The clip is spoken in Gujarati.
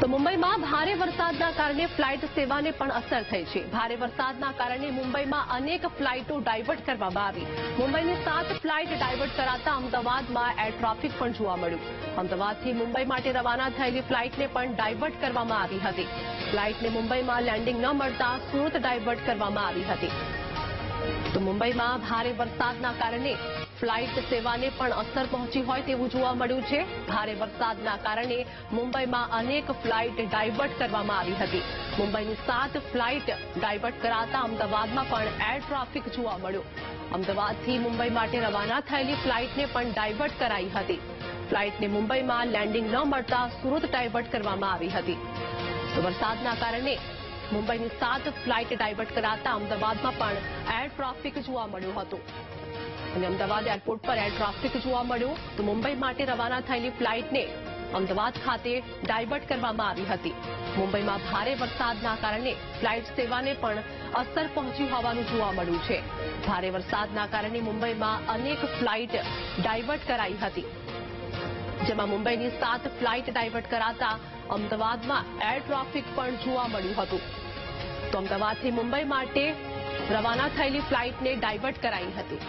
તો મુંબઈમાં ભારે વરસાદના કારણે ફ્લાઇટ સેવાને પણ અસર થઈ છે. ભારે વરસાદના કારણે મુંબઈમાં અનેક ફ્લાઇટો ડાયવર્ટ કરવામાં આવી. મુંબઈની સાત ફ્લાઇટ ડાયવર્ટ કરાતા અમદાવાદમાં એર ટ્રાફિક પણ જોવા મળ્યું. અમદાવાદથી મુંબઈ માટે રવાના થયેલી ફ્લાઇટને પણ ડાયવર્ટ કરવામાં આવી હતી. ફ્લાઇટને મુંબઈમાં લેન્ડિંગ ન મળતા સુરત ડાયવર્ટ કરવામાં આવી હતી. તો મુંબઈમાં ભારે વરસાદના કારણે ફ્લાઇટ સેવાને પણ અસર પહોંચી હોય તેવું જોવા મળ્યું છે. ભારે વરસાદના કારણે મુંબઈમાં અનેક ફ્લાઇટ ડાયવર્ટ કરવામાં આવી હતી. મુંબઈની સાત ફ્લાઇટ ડાયવર્ટ કરાતા અમદાવાદમાં પણ એર ટ્રાફિક જોવા મળ્યું. અમદાવાદથી મુંબઈ માટે રવાના થયેલી ફ્લાઇટને પણ ડાયવર્ટ કરાઈ હતી. ફ્લાઇટને મુંબઈમાં લેન્ડિંગ ન મળતા સુરત ડાયવર્ટ કરવામાં આવી હતી. વરસાદના કારણે મુંબઈની સાત ફ્લાઇટ ડાયવર્ટ કરાતા અમદાવાદમાં પણ એર ટ્રાફિક જોવા મળ્યું હતું. અને અમદાવાદ એરપોર્ટ પર એર ટ્રાફિક જોવા મળ્યું તો મુંબઈ માટે રવાના થયેલી ફ્લાઇટને અમદાવાદ ખાતે ડાયવર્ટ કરવામાં આવી હતી. મુંબઈમાં ભારે વરસાદના કારણે ફ્લાઇટ સેવાને પણ અસર પહોંચી હોવાનું જોવા મળ્યું છે. ભારે વરસાદના કારણે મુંબઈમાં અનેક ફ્લાઇટ ડાયવર્ટ કરાઈ હતી. જેમાં મુંબઈની સાત ફ્લાઇટ ડાયવર્ટ કરાતા અમદાવાદમાં એર ટ્રાફિક પણ જોવા મળ્યું હતું. તો અમદાવાદથી મુંબઈ માટે રવાના થયેલી ફ્લાઇટને ડાયવર્ટ કરાઈ હતી.